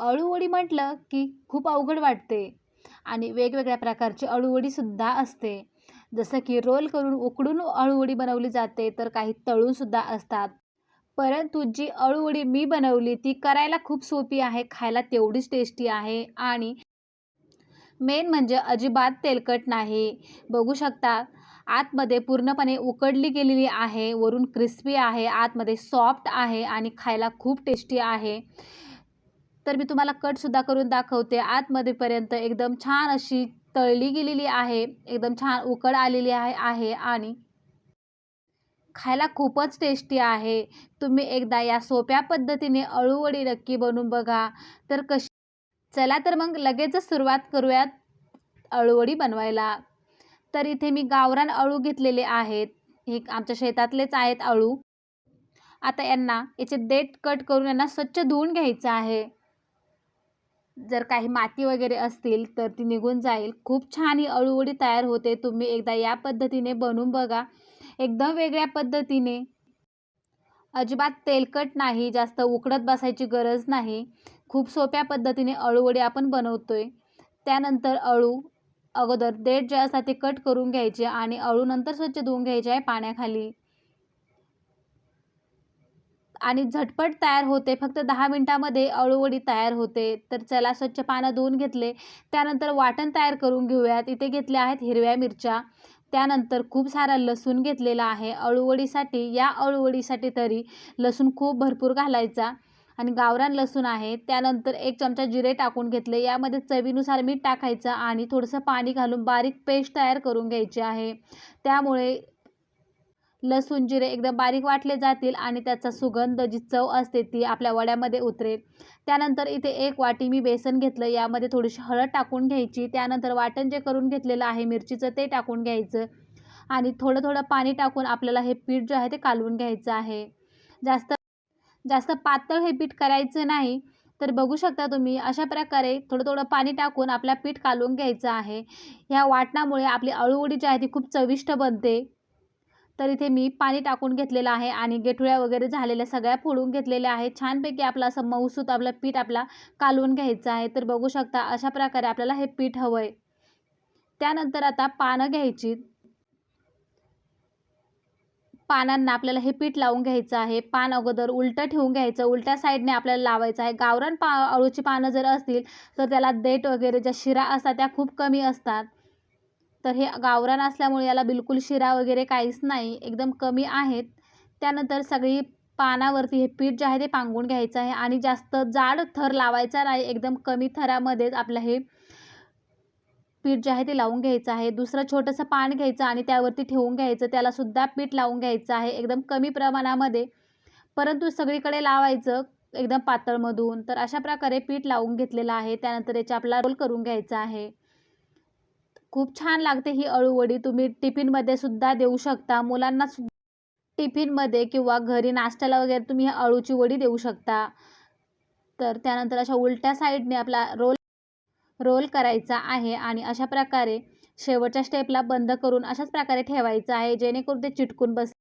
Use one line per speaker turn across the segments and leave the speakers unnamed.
अळूवडी म्हटलं की खूप अवघड वाटते. आणि वेगवेगळ्या प्रकारची अळूवडीसुद्धा असते. जसं की रोल करून उकडून अळूवडी बनवली जाते तर काही तळूनसुद्धा असतात. परंतु जी अळूवडी मी बनवली ती करायला खूप सोपी आहे खायला तेवढीच टेस्टी आहे. आणि मेन म्हणजे अजिबात तेलकट नाही. बघू शकता आतमध्ये पूर्णपणे उकडली गेलेली आहे वरून क्रिस्पी आहे आतमध्ये सॉफ्ट आहे आणि खायला खूप टेस्टी आहे. तर मी तुम्हाला कटसुद्धा करून दाखवते. आतमध्येपर्यंत एकदम छान अशी तळली गेलेली आहे. एकदम छान उकड आलेली आहे आहे आणि खायला खूपच टेस्टी आहे. तुम्ही एकदा या सोप्या पद्धतीने अळूवडी नक्की बनवून बघा. तर कशी चला तर मग लगेचच सुरुवात करूयात अळूवडी बनवायला. तर इथे मी गावरान अळू घेतलेले आहेत. हे आमच्या शेतातलेच आहेत अळू. आता यांना याचे देठ कट करून यांना स्वच्छ धुवून घ्यायचं आहे. जर काही माती वगैरे असतील तर ती निघून जाईल. खूप छान ही अळूवडी तयार होते. तुम्ही एकदा या पद्धतीने बनवून बघा. एकदम वेगळ्या पद्धतीने. अजिबात तेलकट नाही. जास्त उकडत बसायची गरज नाही. खूप सोप्या पद्धतीने अळूवडी आपण बनवतोय. त्यानंतर अळू अगोदर देठ जे असतात ते कट करून घ्यायचे आणि अळूनंतर स्वच्छ धुवून घ्यायचे आहे पाण्याखाली. आणि झटपट तयार होते. फक्त दहा मिनटामध्ये अळूवडी तयार होते. तर चला स्वच्छ पानं धुवून घेतले. त्यानंतर वाटण तयार करून घेऊयात. इथे घेतले आहेत हिरव्या मिरच्या. त्यानंतर खूप सारा लसूण घेतलेला आहे. अळूवडीसाठी या अळूवडीसाठी तरी लसूण खूप भरपूर घालायचा. आणि गावरान लसूण आहे. त्यानंतर एक चमचा जिरे टाकून घेतले. यामध्ये चवीनुसार मीठ टाकायचं आणि थोडंसं पाणी घालून बारीक पेस्ट तयार करून घ्यायची आहे. त्यामुळे लसूण जिरे एकदम बारीक वाटले जातील आणि त्याचा सुगंध जी चव असते ती आपल्या वड्यामध्ये उतरेल. त्यानंतर इथे एक वाटी मी बेसन घेतलं. यामध्ये थोडीशी हळद टाकून घ्यायची. त्यानंतर वाटण जे करून घेतलेलं आहे मिरचीचं ते टाकून घ्यायचं. आणि थोडं थोडं पाणी टाकून आपल्याला हे पीठ जे आहे ते कालवून घ्यायचं आहे. जास्त जास्त पातळ हे पीठ करायचं नाही. तर बघू शकता तुम्ही अशा प्रकारे थोडं थोडं पाणी टाकून आपला पीठ कालवून घ्यायचं आहे. ह्या वाटणामुळे आपली अळूवडी जी आहे ती खूप चविष्ट बनते. तर इथे मी पाणी टाकून घेतलेलं आहे आणि गेठुळ्या वगैरे झालेल्या सगळ्या फोडून घेतलेल्या आहेत. छानपैकी आपलं असं मऊसूत आपलं पीठ आपला कालवून घ्यायचं आहे. तर बघू शकता अशा प्रकारे आपल्याला हे पीठ हवं आहे त्यानंतर आता पानं घ्यायची. पानांना आपल्याला हे पीठ लावून घ्यायचं आहे. पान अगोदर उलटं ठेवून घ्यायचं. उलट्या साईडने आपल्याला लावायचं आहे. गावरान पा अळूची पानं जर असतील तर त्याला देठ वगैरे ज्या शिरा असतात त्या खूप कमी असतात. तर हे गावरान असल्यामुळे याला बिलकुल शिरा वगैरे काहीच नाही एकदम कमी आहेत. त्यानंतर सगळी पानावरती हे पीठ जे आहे ते पांगून घ्यायचं आहे आणि जास्त जाड थर लावायचा नाही एकदम कमी थरामध्येच आपलं हे पीठ जे आहे ते लावून घ्यायचं आहे. दुसरं छोटंसं पान घ्यायचं आणि त्यावरती ठेवून घ्यायचं त्यालासुद्धा पीठ लावून घ्यायचं आहे एकदम कमी प्रमाणामध्ये. परंतु सगळीकडे लावायचं एकदम पातळमधून. तर अशा प्रकारे पीठ लावून घेतलेलं आहे. त्यानंतर याचा आपला रोल करून घ्यायचा आहे. खूप छान लागते ही अळूवडी. तुम्ही टिफिनमध्ये सुद्धा देऊ शकता. मुलांना सु टिफिनमध्ये किंवा घरी नाश्त्याला वगैरे तुम्ही अळूची वडी देऊ शकता. तर त्यानंतर अशा उलट्या साईडने आपला रोल रोल करायचा आहे आणि अशा प्रकारे शेवटच्या स्टेपला बंद करून अशाच प्रकारे ठेवायचं आहे. जेणेकरून ते चिटकून बस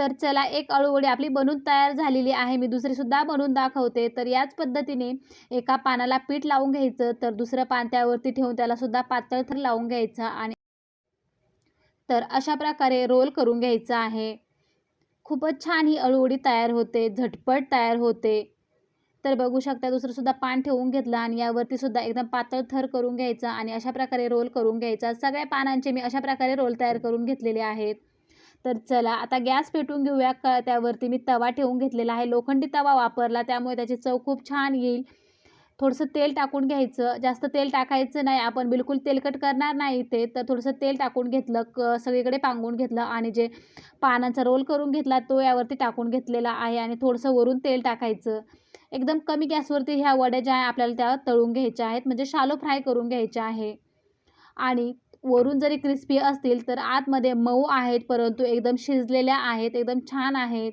तर चला एक अळूवडी आपली बनून तयार झालेली आहे. मी दुसरीसुद्धा बनवून दाखवते. तर याच पद्धतीने एका पानाला पीठ लावून घ्यायचं तर दुसरं पान त्यावरती ठेवून त्यालासुद्धा पातळ थर लावून घ्यायचं आणि तर अशा प्रकारे रोल करून घ्यायचं आहे. खूपच छान ही अळूवडी तयार होते झटपट तयार होते. तर बघू शकता दुसरंसुद्धा पान ठेवून घेतलं आणि यावरती सुद्धा एकदम पातळ थर करून घ्यायचा आणि अशा प्रकारे रोल करून घ्यायचा. सगळ्या पानांचे मी अशा प्रकारे रोल तयार करून घेतलेले आहेत. तर चला आता गॅस पेटवून घेऊया. का त्यावरती मी तवा ठेवून घेतलेला आहे. लोखंडी तवा वापरला त्यामुळे त्याची चव खूप छान येईल. थोडंसं तेल टाकून घ्यायचं. जास्त तेल टाकायचं नाही. आपण बिलकुल तेलकट करणार नाही ते तर थोडंसं तेल टाकून घेतलं क सगळीकडे पांगून घेतलं आणि जे पानांचा रोल करून घेतला तो यावरती टाकून घेतलेला आहे आणि थोडंसं वरून तेल टाकायचं. एकदम कमी गॅसवरती ह्या वड्या ज्या आहे आपल्याला त्या तळून घ्यायच्या आहेत. म्हणजे शालो फ्राय करून घ्यायच्या आहे. आणि वरून जरी क्रिस्पी असतील तर आतमध्ये मऊ आहेत परंतु एकदम शिजलेल्या आहेत एकदम छान आहेत.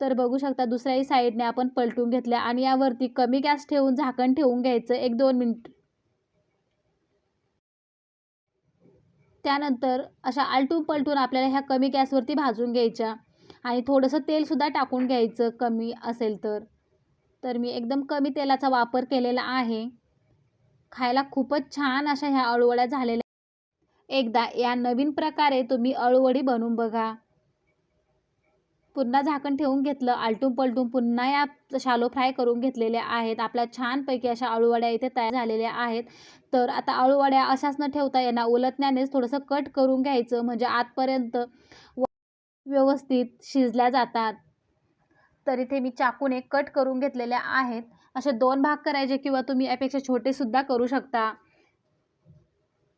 तर बघू शकता दुसऱ्याही साईडने आपण पलटून घेतल्या आणि यावरती कमी गॅस ठेवून झाकण ठेवून घ्यायचं एक दोन मिनिट. त्यानंतर अशा आलटून पलटून आपल्याला ह्या कमी गॅसवरती भाजून घ्यायच्या आणि थोडंसं तेलसुद्धा टाकून घ्यायचं कमी असेल तर. तर मी एकदम कमी तेलाचा वापर केलेला आहे. खायला खूपच छान अशा ह्या अळूवड्या झालेल्या एकदा या नवीन प्रकारे तुम्ही अळूवडी बनवून बघा. पुन्हा झाकण ठेवून घेतलं आलटून पलटून पुन्हा या शालो फ्राय करून घेतलेल्या आहेत. आपल्या छानपैकी अशा अळूवड्या इथे तयार झालेल्या आहेत. तर आता अळूवड्या अशाच न ठेवता यांना उलटण्यानेच थोडंसं कट करून घ्यायचं. म्हणजे आतपर्यंत व्यवस्थित शिजल्या जातात. तर इथे मी चाकूने कट करून घेतलेल्या आहेत. असे दोन भाग करायचे किंवा तुम्ही यापेक्षा छोटेसुद्धा करू शकता.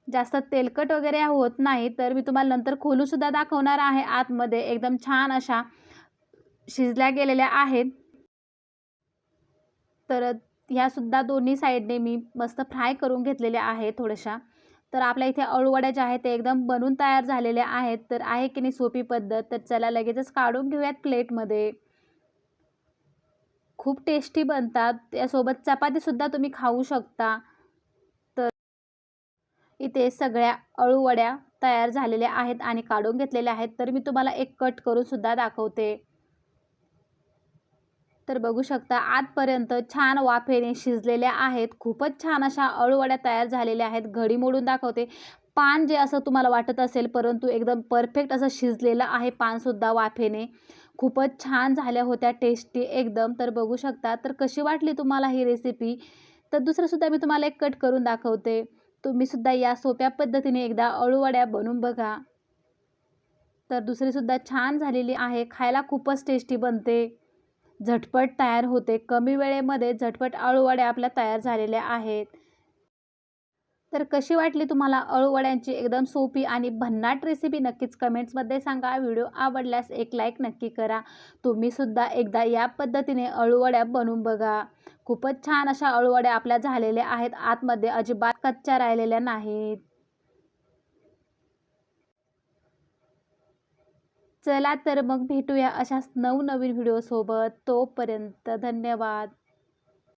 जास्त तेलकट वगैरे होत नाही तर मी तुम्हाला नंतर खोलूसुद्धा दाखवणार आहे आतमध्ये. एकदम छान अशा शिजल्या गेलेल्या आहेत. तर ह्यासुद्धा दोन्ही साईडने मी मस्त फ्राय करून घेतलेल्या आहेत थोड्याशा. तर आपल्या इथे अळूवड्या ज्या आहेत ते एकदम बनून तयार झालेल्या आहेत. तर आहे की नाही सोपी पद्धत? तर चला लगेचच काढून घेऊयात प्लेटमध्ये. खूप टेस्टी बनतात. त्यासोबत चपातीसुद्धा तुम्ही खाऊ शकता. इथे सगळ्या अळूवड्या तयार झालेल्या आहेत आणि काढून घेतलेल्या आहेत. तर मी तुम्हाला एक कट करून सुद्धा दाखवते. तर बघू शकता आजपर्यंत छान वाफेने शिजलेल्या आहेत. खूपच छान अशा अळूवड्या तयार झालेल्या आहेत. घडी मोडून दाखवते. पान जे असं तुम्हाला वाटत असेल परंतु एकदम परफेक्ट असं शिजलेलं आहे पानसुद्धा वाफेने. खूपच छान झाल्या होत्या टेस्टी एकदम. तर बघू शकता तर कशी वाटली तुम्हाला ही रेसिपी तर दुसरंसुद्धा मी तुम्हाला एक कट करून दाखवते. तुम्हीसुद्धा या सोप्या पद्धतीने एकदा अळूवड्या बनवून बघा. तर दुसरीसुद्धा छान झालेली आहे. खायला खूपच टेस्टी बनते. झटपट तयार होते. कमी वेळेमध्ये झटपट अळूवड्या आपल्या तयार झालेल्या आहेत. तर कशी वाटली तुम्हाला अळूवड्यांची एकदम सोपी आणि भन्नाट रेसिपी नक्कीच कमेंट्समध्ये सांगा. व्हिडिओ आवडल्यास एक लाईक नक्की करा. तुम्हीसुद्धा एकदा या पद्धतीने अळूवड्या बनवून बघा. खूपच छान अशा अळूवड्या आपल्या झालेल्या आहेत. आतमध्ये अजिबात कच्च्या राहिलेल्या नाहीत. चला तर मग भेटूया अशाच नवनवीन व्हिडिओसोबत तोपर्यंत धन्यवाद.